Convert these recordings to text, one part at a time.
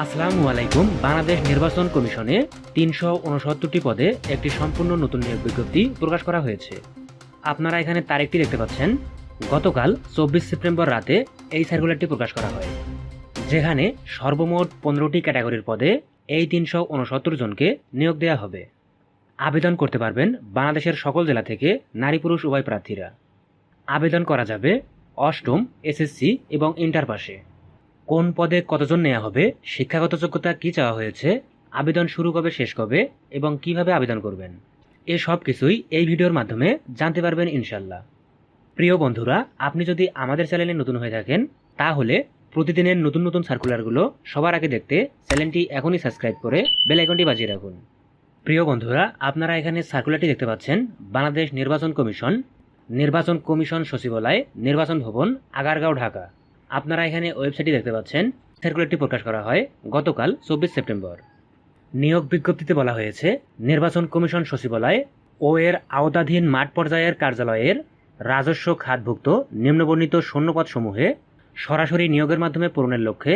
আসসালামু আলাইকুম। বাংলাদেশ নির্বাচন কমিশনে তিনশো উনসত্তরটি পদে একটি সম্পূর্ণ নতুন নিয়োগ বিজ্ঞপ্তি প্রকাশ করা হয়েছে। আপনারা এখানে তারিখটি দেখতে পাচ্ছেন। গতকাল চব্বিশ সেপ্টেম্বর রাতে এই সার্কুলারটি প্রকাশ করা হয়, যেখানে সর্বমোট পনেরোটি ক্যাটাগরির পদে এই তিনশো উনসত্তর জনকে নিয়োগ দেওয়া হবে। আবেদন করতে পারবেন বাংলাদেশের সকল জেলা থেকে নারী পুরুষ উভয় প্রার্থীরা। আবেদন করা যাবে অষ্টম, এসএসসি এবং ইন্টার পাশে। কোন পদে কতজন নেওয়া হবে, শিক্ষাগত যোগ্যতা কী চাওয়া হয়েছে, আবেদন শুরু কবে, শেষ কবে, এবং কীভাবে আবেদন করবেন। এ সব কিছুই এই ভিডিওর মাধ্যমে জানতে পারবেন ইনশাল্লাহ প্রিয় বন্ধুরা, আপনি যদি আমাদের চ্যানেলে নতুন হয়ে থাকেন, তাহলে প্রতিদিনের নতুন নতুন সার্কুলারগুলো সবার আগে দেখতে চ্যানেলটি এখনই সাবস্ক্রাইব করে বেল আইকনটি বাজিয়ে রাখুন। প্রিয় বন্ধুরা, আপনারা এখানে সার্কুলারটি দেখতে পাচ্ছেন, বাংলাদেশ নির্বাচন কমিশন নির্বাচন কমিশন সচিবালয়, নির্বাচন ভবন, আগারগাঁও, ঢাকা। আপনারা এখানে ওয়েবসাইটটি দেখতে পাচ্ছেন। সার্কুলারটি প্রকাশ করা হয় গতকাল চব্বিশ সেপ্টেম্বর। নিয়োগ বিজ্ঞপ্তিতে বলা হয়েছে, নির্বাচন কমিশন সচিবালয় ও এর আওতাধীন মাঠ পর্যায়ের কার্যালয়ের রাজস্ব খাতভুক্ত নিম্নবর্ণিত শূন্যপদসমূহে সরাসরি নিয়োগের মাধ্যমে পূরণের লক্ষ্যে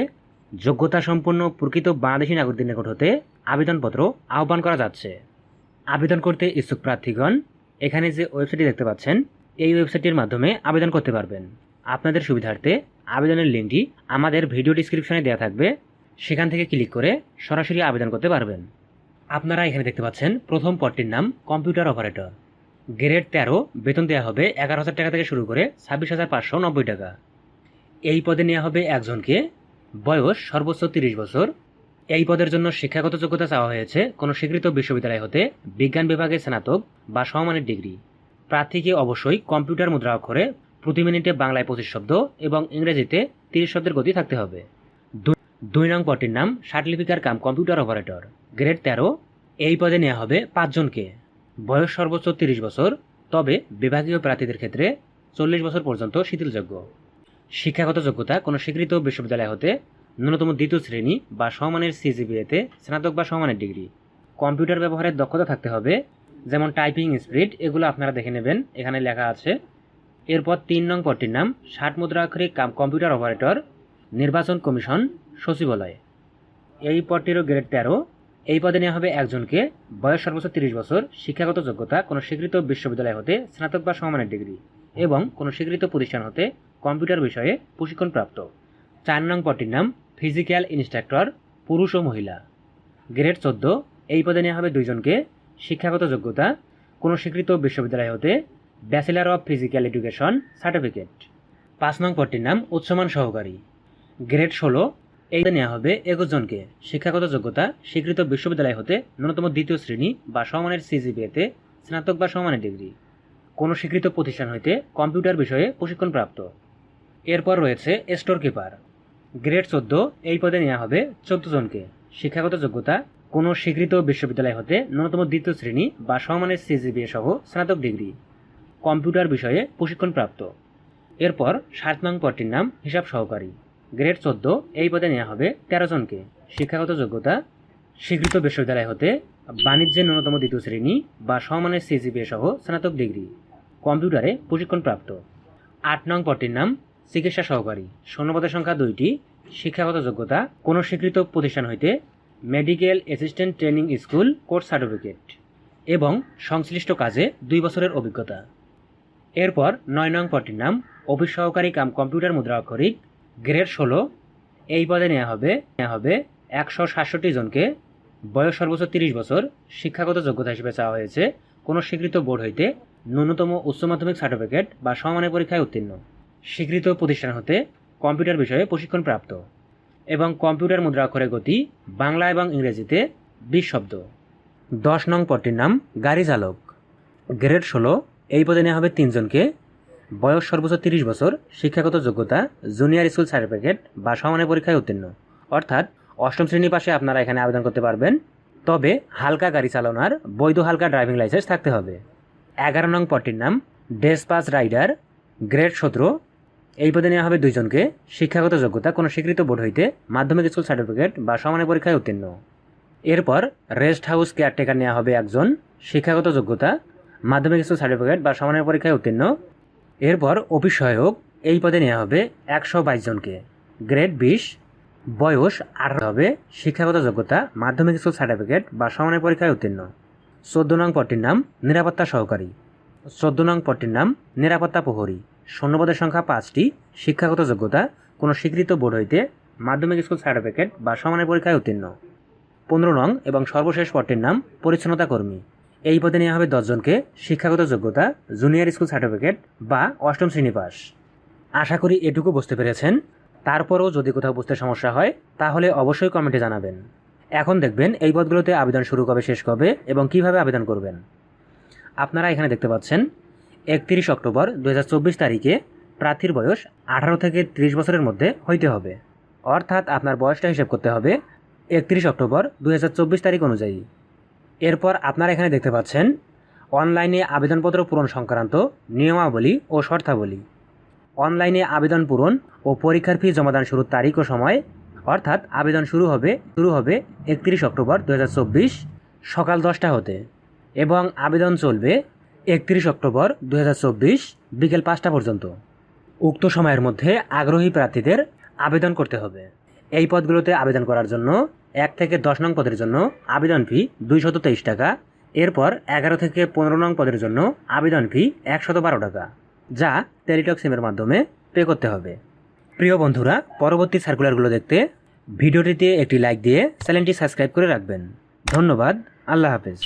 যোগ্যতা সম্পন্ন প্রকৃত বাংলাদেশী নাগরিকদের নিকট হতে আবেদনপত্র আহ্বান করা যাচ্ছে। আবেদন করতে ইচ্ছুক প্রার্থীগণ, এখানে যে ওয়েবসাইটটি দেখতে পাচ্ছেন, এই ওয়েবসাইটটির মাধ্যমে আবেদন করতে পারবেন। আপনাদের সুবিধার্থে আবেদনের লিঙ্কটি আমাদের ভিডিও ডিসক্রিপশনে দেওয়া থাকবে। সেখান থেকে ক্লিক করে সরাসরি আবেদন করতে পারবেন। আপনারা এখানে দেখতে পাচ্ছেন প্রথম পদটির নাম কম্পিউটার অপারেটর। গ্রেড তেরো, বেতন দেওয়া হবে এগারো হাজার টাকা থেকে শুরু করে ছাব্বিশ হাজার পাঁচশো নব্বই টাকা। এই পদে নেওয়া হবে একজনকে। বয়স সর্বোচ্চ তিরিশ বছর। এই পদের জন্য শিক্ষাগত যোগ্যতা চাওয়া হয়েছে কোনো স্বীকৃত বিশ্ববিদ্যালয় হতে বিজ্ঞান বিভাগে স্নাতক বা সমমানের ডিগ্রি। প্রার্থীকে অবশ্যই কম্পিউটার মুদ্রা অক্ষরে প্রতি মিনিটে বাংলায় পঁচিশ শব্দ এবং ইংরেজিতে তিরিশ শব্দের গতি থাকতে হবে। দুই- নং পদটির নাম সার্টিফিকার কাম কম্পিউটার অপারেটর। গ্রেড তেরো, এই পদে নেওয়া হবে পাঁচজনকে বয়স সর্বোচ্চ তিরিশ বছর, তবে বিভাগীয় প্রার্থীদের ক্ষেত্রে চল্লিশ বছর পর্যন্ত শিথিলযোগ্য। শিক্ষাগত যোগ্যতা কোনো স্বীকৃত বিশ্ববিদ্যালয় হতে ন্যূনতম দ্বিতীয় শ্রেণি বা সমানের সিজিবিএতে স্নাতক বা সমানের ডিগ্রি। কম্পিউটার ব্যবহারের দক্ষতা থাকতে হবে, যেমন টাইপিং স্পিড, এগুলো আপনারা দেখে নেবেন। এখানে লেখা আছে এরপর তিন নং পদটির নাম ষাট মুদ্রাক্ষরিক কাম কম্পিউটার অপারেটর, নির্বাচন কমিশন, সচিবালয়। এই পদটিরও গ্রেড তেরো। এই পদে নেওয়া হবে একজনকে, বয়স সর্বোচ্চ তিরিশ বছর, শিক্ষাগত যোগ্যতা, কোনো স্বীকৃত বিশ্ববিদ্যালয় হতে স্নাতক বা সমানের ডিগ্রি, এবং কোনো স্বীকৃত প্রতিষ্ঠান হতে কম্পিউটার বিষয়ে প্রশিক্ষণপ্রাপ্ত চার নং পদটির নাম ফিজিক্যাল ইনস্ট্রাক্টর, পুরুষ ও মহিলা। গ্রেড চোদ্দ। এই পদে নেওয়া হবে দুইজনকে, শিক্ষাগত যোগ্যতা, কোনো স্বীকৃত বিশ্ববিদ্যালয় হতে bachelor of physical education certificate পাঁচ নং পদটির নাম উচ্চমান সহকারী। গ্রেড ষোলো, এই নেওয়া হবে একুশ জনকে। শিক্ষাগত যোগ্যতা, স্বীকৃত বিশ্ববিদ্যালয় হতে ন্যূনতম দ্বিতীয় শ্রেণি বা সমানের সিজিপিএতে স্নাতক বা সমানের ডিগ্রি। কোনো স্বীকৃত প্রতিষ্ঠান হইতে কম্পিউটার বিষয়ে প্রশিক্ষণপ্রাপ্ত এরপর রয়েছে স্টোর কিপার। গ্রেড চোদ্দ, এই পদে নেওয়া হবে চোদ্দ জনকে। শিক্ষাগত যোগ্যতা, কোনো স্বীকৃত বিশ্ববিদ্যালয় হতে ন্যূনতম দ্বিতীয় শ্রেণি বা সমানের সিজিবিএ সহ স্নাতক ডিগ্রি। কম্পিউটার বিষয়ে প্রশিক্ষণপ্রাপ্ত। এরপর সাত নং পদটির নাম হিসাব সহকারী। গ্রেড চোদ্দ, এই পদে নেওয়া হবে তেরো জনকে। শিক্ষাগত যোগ্যতা, স্বীকৃত বিশ্ববিদ্যালয় হতে বাণিজ্যের ন্যূনতম দ্বিতীয় শ্রেণি বা সমানের সিজিপিএ সহ স্নাতক ডিগ্রি। কম্পিউটারে প্রশিক্ষণপ্রাপ্ত। আট নং পদটির নাম চিকিৎসা সহকারী। শূন্যপদের সংখ্যা দুইটি। শিক্ষাগত যোগ্যতা, কোনো স্বীকৃত প্রতিষ্ঠান হইতে medical assistant training school course certificate এবং সংশ্লিষ্ট কাজে দুই বছরের অভিজ্ঞতা। এরপর নয় নং পদটির নাম অফিস সহকারী কাম কম্পিউটার মুদ্রা অক্ষরিক, গ্রেড ষোলো। এই পদে নেওয়া হবে নেওয়া হবে একশো সাতষট্টি জনকে বয়স সর্বোচ্চ তিরিশ বছর, শিক্ষাগত যোগ্যতা হিসেবে চাওয়া হয়েছে। কোনো স্বীকৃত বোর্ড হইতে ন্যূনতম উচ্চ মাধ্যমিক সার্টিফিকেট বা সমানের পরীক্ষায় উত্তীর্ণ। স্বীকৃত প্রতিষ্ঠান হতে কম্পিউটার বিষয়ে প্রশিক্ষণ প্রাপ্ত এবং কম্পিউটার মুদ্রা অক্ষরের গতি বাংলা এবং ইংরেজিতে বিশ শব্দ। দশ নং পদটির নাম গাড়ি চালক, গ্রেড ষোলো। এই পদে নেওয়া হবে তিনজনকে। বয়স সর্বোচ্চ তিরিশ বছর, শিক্ষাগত যোগ্যতা জুনিয়র স্কুল সার্টিফিকেট বা সমানের পরীক্ষায় উত্তীর্ণ। অর্থাৎ অষ্টম শ্রেণি পাশে আপনারা এখানে আবেদন করতে পারবেন। তবে হালকা গাড়ি চালানোর বৈধ হালকা ড্রাইভিং লাইসেন্স থাকতে হবে। এগারো নং পদটির নাম ডেসপাস রাইডার গ্রেড সতেরো। এই পদে নেওয়া হবে দুইজনকে। শিক্ষাগত যোগ্যতা, কোনো স্বীকৃত বোর্ড হইতে মাধ্যমিক স্কুল সার্টিফিকেট বা সমানের পরীক্ষায় উত্তীর্ণ। এরপর রেস্ট হাউস কেয়ারটেকার নেওয়া হবে একজন। শিক্ষাগত যোগ্যতা মাধ্যমিক স্কুল সার্টিফিকেট বা সমানের পরীক্ষায় উত্তীর্ণ। এরপর সহায়ক এই পদে নেওয়া হবে একশো বাইশ জনকে। গ্রেড বিশ, বয়স আঠারো হবে শিক্ষাগত যোগ্যতা, মাধ্যমিক স্কুল সার্টিফিকেট বা সমানের পরীক্ষায় উত্তীর্ণ। চোদ্দ নং পদটির নাম নিরাপত্তা সহকারী। চোদ্দ নং পদটির নাম নিরাপত্তা প্রহরী। শূন্যপদের সংখ্যা পাঁচটি, শিক্ষাগত যোগ্যতা, কোনো স্বীকৃত বোর্ড হইতে মাধ্যমিক স্কুল সার্টিফিকেট বা সমানের পরীক্ষায় উত্তীর্ণ। পনেরো নং এবং সর্বশেষ পদটির নাম পরিচ্ছন্নতা কর্মী। এই পদে নেওয়া হবে দশজনকে শিক্ষাগত যোগ্যতা জুনিয়র স্কুল সার্টিফিকেট বা অষ্টম শ্রেণি পাস আশা করি এটুকু বুঝতে পেরেছেন। তারপরেও যদি কোথাও বুঝতে সমস্যা হয়, তাহলে অবশ্যই কমেন্টে জানাবেন। এখন দেখবেন এই পদগুলোতে আবেদন শুরু কবে, শেষ কবে এবং কীভাবে আবেদন করবেন। আপনারা এখানে দেখতে পাচ্ছেন, একত্রিশ অক্টোবর দু হাজার চব্বিশ তারিখে প্রার্থীর বয়স আঠারো থেকে ত্রিশ বছরের মধ্যে হইতে হবে। অর্থাৎ আপনার বয়সটা হিসেব করতে হবে একত্রিশ অক্টোবর দুই হাজার চব্বিশ তারিখ অনুযায়ী। এরপর আপনারা এখানে দেখতে পাচ্ছেন, অনলাইনে আবেদনপত্র পূরণ সংক্রান্ত নিয়মাবলী ও শর্তাবলী। অনলাইনে আবেদন পূরণ ও পরীক্ষার ফি জমাদান শুরুর তারিখ ও সময়, অর্থাৎ আবেদন শুরু হবে শুরু হবে একত্রিশ অক্টোবর দু হাজার চব্বিশ সকাল দশটা হতে এবং আবেদন চলবে একত্রিশ অক্টোবর দু হাজার চব্বিশ বিকেল পাঁচটা পর্যন্ত। উক্ত সময়ের মধ্যে আগ্রহী প্রার্থীদের আবেদন করতে হবে। এই পদগুলোতে আবেদন করার জন্য এক থেকে দশ নং পদের জন্য আবেদন ফি দুইশত তেইশ টাকা। এরপর এগারো থেকে পনেরো নং পদের জন্য আবেদন ফি একশত বারো টাকা, যা টেলিটক সিমের মাধ্যমে পে করতে হবে। প্রিয় বন্ধুরা, পরবর্তী সার্কুলারগুলো দেখতে ভিডিওটিতে একটি লাইক দিয়ে চ্যানেলটি সাবস্ক্রাইব করে রাখবেন। ধন্যবাদ, আল্লাহ হাফেজ।